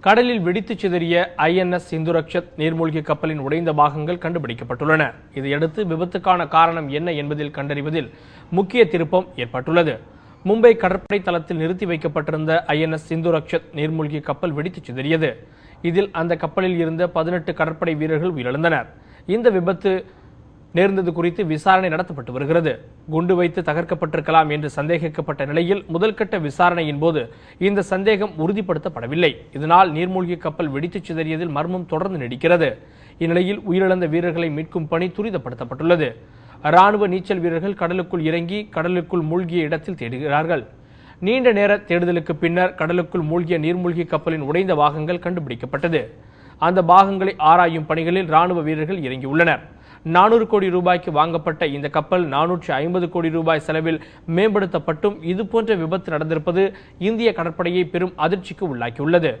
கடலில் வெடித்துச் சிதறிய ஐஎன்எஸ் சிந்துரக்ஷத் நீர்மூழ்கி கப்பலின் உடைந்த பாகங்கள் கண்டுபிடிக்கப்பட்டுள்ளன. இதையடுத்து விபத்துக்கான காரணம் என்ன என்பதில் கண்டறிவதில் முக்கிய திருப்பம் ஏற்பட்டுள்ளது. மும்பை கடற்படை தளத்தில் நிறுத்தி வைக்கப்பட்டிருந்த ஐஎன்எஸ் சிந்துரக்ஷத் நீர்மூழ்கி கப்பல் வெடித்துச் சிதறியது. இதில் அந்த கப்பலில் இருந்த பதினெட்டு கடற்படை வீரர்கள் உயிரிழந்தனர். இந்த விபத்து நேர்ந்தது குறித்து விசாரணை நடத்தப்பட்டு வருகிறது. குண்டு வைத்து தகர்க்கப்பட்டிருக்கலாம் என்று சந்தேகிக்கப்பட்ட நிலையில் முதல்கட்ட விசாரணையின் போது இந்த சந்தேகம் உறுதிப்படுத்தப்படவில்லை. இதனால் நீர்மூழ்கி கப்பல் வெடித்துச் சிதறியதில் மர்மம் தொடர்ந்து நீடிக்கிறது. இந்நிலையில் உயிரிழந்த வீரர்களை மீட்கும் பணி துரிதப்படுத்தப்பட்டுள்ளது. ராணுவ நீச்சல் வீரர்கள் கடலுக்குள் இறங்கி கடலுக்குள் மூழ்கிய இடத்தில் தேடுகிறார்கள். நீண்ட நேர தேடுதலுக்கு பின்னர் கடலுக்குள் மூழ்கிய நீர்மூழ்கி கப்பலின் உடைந்த பாகங்கள் கண்டுபிடிக்கப்பட்டது. அந்த பாகங்களை ஆராயும் பணிகளில் ராணுவ வீரர்கள் இறங்கியுள்ளனர். நானூறு கோடி ரூபாய்க்கு வாங்கப்பட்ட இந்த கப்பல் நானூற்றி ஐம்பது கோடி ரூபாய் செலவில் மேம்படுத்தப்பட்டும். இதுபோன்ற விபத்து நடந்திருப்பது இந்திய கடற்படையை பெரும் அதிர்ச்சிக்கு உள்ளாக்கியுள்ளது.